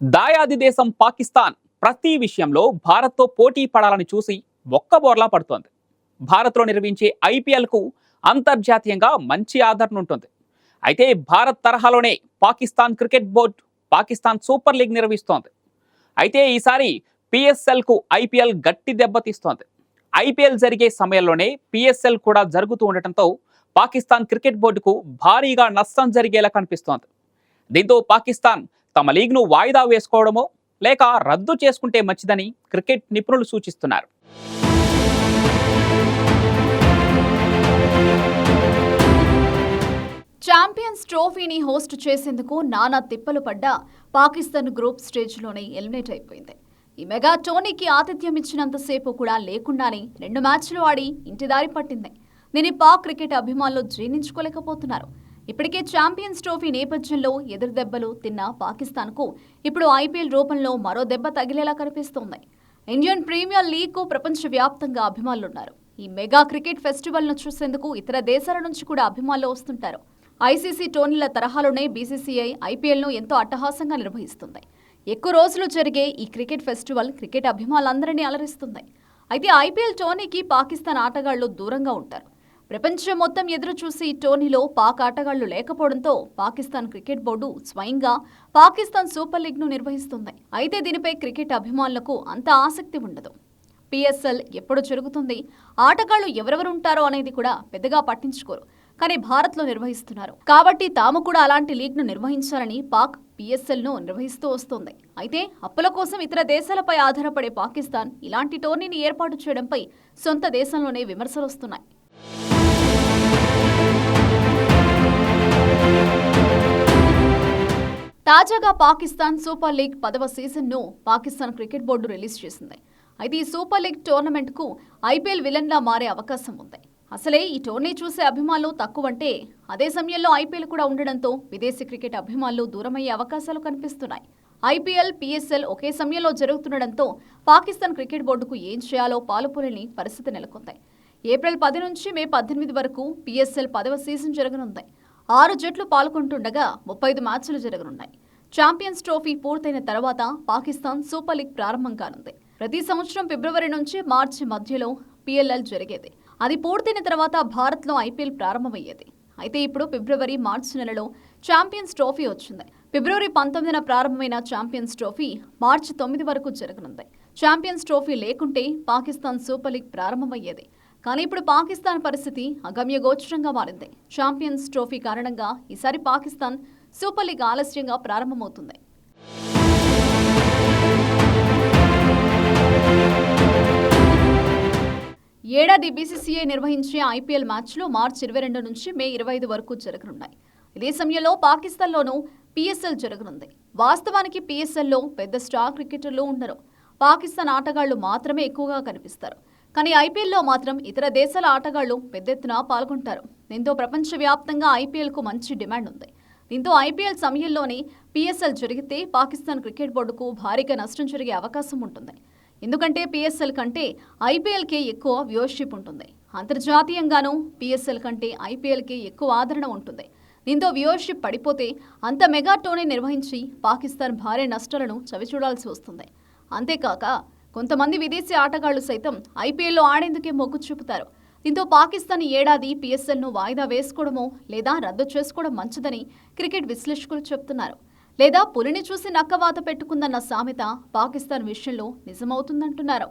దాయాది దేశం పాకిస్తాన్ ప్రతి విషయంలో భారత్తో పోటీ పడాలని చూసి ఒక్కబోర్లా పడుతోంది. భారత్లో నిర్వహించే ఐపీఎల్కు అంతర్జాతీయంగా మంచి ఆదరణ ఉంటుంది. అయితే భారత్ తరహాలోనే Pakistan cricket board Pakistan super league నిర్వహిస్తోంది. అయితే ఈసారి పిఎస్ఎల్కు ఐపీఎల్ గట్టి దెబ్బతీస్తోంది. ఐపీఎల్ జరిగే సమయంలోనే పిఎస్ఎల్ కూడా జరుగుతూ ఉండటంతో పాకిస్తాన్ క్రికెట్ బోర్డుకు భారీగా నష్టం జరిగేలా కనిపిస్తోంది. దీంతో పాకిస్తాన్ తమ లీగ్ను వాయిదా వేసుకోవడమో లేక రద్దు చేసుకుంటే మంచిదని క్రికెట్ నిపుణులు సూచిస్తున్నారు. ఛాంపియన్స్ ట్రోఫీని హోస్ట్ చేసేందుకు నానా తిప్పలు పడ్డ పాకిస్తాన్ గ్రూప్ స్టేజ్లోనే ఎలిమినేట్ అయిపోయింది. ఈ మెగా టోనీకి ఆతిథ్యం ఇచ్చినంతసేపు కూడా లేకుండానే రెండు మ్యాచ్లు ఆడి ఇంటిదారి పట్టింది. దీని పాక్ క్రికెట్ అభిమానులు జీర్ణించుకోలేకపోతున్నారు. ఇప్పటికే ఛాంపియన్స్ ట్రోఫీ నేపథ్యంలో ఎదురు దెబ్బలు తిన్న పాకిస్తాన్కు ఇప్పుడు ఐపీఎల్ రూపంలో మరో దెబ్బ తగిలేలా కనిపిస్తోంది. ఇండియన్ ప్రీమియర్ లీగ్కు ప్రపంచవ్యాప్తంగా అభిమానులున్నారు. ఈ మెగా క్రికెట్ ఫెస్టివల్ను చూసేందుకు ఇతర దేశాల నుంచి కూడా అభిమానులు వస్తుంటారు. ఐసీసీ టోర్నీల తరహాలోనే బీసీసీఐ ఐపీఎల్ను ఎంతో అట్టహాసంగా నిర్వహిస్తుంది. ఎక్కువ రోజులు జరిగే ఈ క్రికెట్ ఫెస్టివల్ క్రికెట్ అభిమానులందరినీ అలరిస్తుంది. అయితే ఐపీఎల్ టోర్నీకి పాకిస్తాన్ ఆటగాళ్ళు దూరంగా ఉంటారు. ప్రపంచం మొత్తం ఎదురు చూసి టోర్నీలో పాక్ ఆటగాళ్ళు లేకపోవడంతో పాకిస్తాన్ క్రికెట్ బోర్డు స్వయంగా పాకిస్తాన్ సూపర్ లీగ్ను నిర్వహిస్తుంది. అయితే దీనిపై క్రికెట్ అభిమానులకు అంత ఆసక్తి ఉండదు. పిఎస్ఎల్ ఎప్పుడు జరుగుతుంది? ఆటగాళ్ళు ఎవరెవరు ఉంటారో అనేది కూడా పెద్దగా పట్టించుకోరు. కానీ భారత్లో నిర్వహిస్తున్నారు. కాబట్టి తాము కూడా అలాంటి లీగ్ను నిర్వహించాలని పాక్ పిఎస్ఎల్ను నిర్వహిస్తూ వస్తోంది. అయితే అప్పుల కోసం ఇతర దేశాలపై ఆధారపడే పాకిస్తాన్ ఇలాంటి టోర్నీని ఏర్పాటు చేయడంపై సొంత దేశంలోనే విమర్శలు వస్తున్నాయి. తాజాగా పాకిస్తాన్ సూపర్ లీగ్ పదవ సీజన్ను పాకిస్తాన్ క్రికెట్ బోర్డు రిలీజ్ చేసింది. అయితే ఈ సూపర్ లీగ్ టోర్నమెంట్కు ఐపీఎల్ విలన్లా మారే అవకాశం ఉంది. అసలే ఈ టోర్నీ చూసే అభిమానులు తక్కువంటే అదే సమయంలో ఐపీఎల్ కూడా ఉండడంతో విదేశీ క్రికెట్ అభిమానులు దూరమయ్యే అవకాశాలు కనిపిస్తున్నాయి. ఐపీఎల్ పిఎస్ఎల్ ఒకే సమయంలో జరుగుతుండడంతో పాకిస్తాన్ క్రికెట్ బోర్డుకు ఏం చేయాలో పాలుపోలేని పరిస్థితి నెలకొంది. ఏప్రిల్ పది నుంచి మే పద్దెనిమిది వరకు పిఎస్ఎల్ పదవ సీజన్ జరగనుంది. ఆరు జట్లు పాల్గొంటుండగా ముప్పై ఐదు మ్యాచ్లు జరగనున్నాయి. ఛాంపియన్స్ ట్రోఫీ పూర్తయిన తర్వాత పాకిస్తాన్ సూపర్ లీగ్ ప్రారంభం కానుంది. ప్రతి సంవత్సరం ఫిబ్రవరి నుంచి మార్చి మధ్యలో పిఎల్ఎల్ జరిగేది. అది పూర్తయిన తర్వాత భారత్లో ఐపీఎల్ ప్రారంభమయ్యేది. అయితే ఇప్పుడు ఫిబ్రవరి మార్చి నెలలో ఛాంపియన్స్ ట్రోఫీ వచ్చింది. ఫిబ్రవరి పంతొమ్మిదిన ప్రారంభమైన ఛాంపియన్స్ ట్రోఫీ మార్చి తొమ్మిది వరకు జరగనుంది. ఛాంపియన్స్ ట్రోఫీ లేకుంటే పాకిస్తాన్ సూపర్ లీగ్ ప్రారంభమయ్యేది. కానీ ఇప్పుడు పాకిస్తాన్ పరిస్థితి అగమ్యగోచరంగా మారింది. ఛాంపియన్స్ ట్రోఫీ కారణంగా ఈసారి పాకిస్తాన్ సూపర్ లీగ్ ఆలస్యంగా ప్రారంభమవుతుంది. ఏడాది బీసీసీఐ నిర్వహించే ఐపీఎల్ మ్యాచ్లు మార్చి ఇరవై రెండు నుంచి మే ఇరవై ఐదు వరకు జరగనున్నాయి. ఇదే సమయంలో పాకిస్తాన్లోనూ పీఎస్ఎల్ జరగనుంది. వాస్తవానికి పీఎస్ఎల్లో పెద్ద స్టార్ క్రికెటర్లు ఉండరు. పాకిస్తాన్ ఆటగాళ్ళు మాత్రమే ఎక్కువగా కనిపిస్తారు. కానీ ఐపీఎల్లో మాత్రం ఇతర దేశాల ఆటగాళ్ళు పెద్ద ఎత్తున పాల్గొంటారు. దీంతో ప్రపంచవ్యాప్తంగా ఐపీఎల్కు మంచి డిమాండ్ ఉంది దీంతో ఐపీఎల్ సమయంలోనే పీఎస్ఎల్ జరిగితే పాకిస్తాన్ క్రికెట్ బోర్డుకు భారీగా నష్టం జరిగే అవకాశం ఉంటుంది. ఎందుకంటే పిఎస్ఎల్ కంటే ఐపీఎల్కే ఎక్కువ వ్యూవర్షిప్ ఉంటుంది. అంతర్జాతీయంగానూ పిఎస్ఎల్ కంటే ఐపీఎల్కే ఎక్కువ ఆదరణ ఉంటుంది. దీంతో వ్యూవర్షిప్ పడిపోతే అంత మెగా టోర్నీ నిర్వహించి పాకిస్తాన్ భారీ నష్టాలను చవిచూడాల్సి వస్తుంది. అంతేకాక కొంతమంది విదేశీ ఆటగాళ్ళు సైతం ఐపీఎల్లో ఆడేందుకే మొగ్గు చూపుతారు. దీంతో పాకిస్తాన్ ఏడాది పిఎస్ఎల్ను వాయిదా వేసుకోవడమో లేదా రద్దు చేసుకోవడం మంచిదని క్రికెట్ విశ్లేషకులు చెబుతున్నారు లేదా పులిని చూసి నక్కవాత పెట్టుకుందన్న సామెత పాకిస్తాన్ విషయంలో నిజమవుతుందంటున్నారు.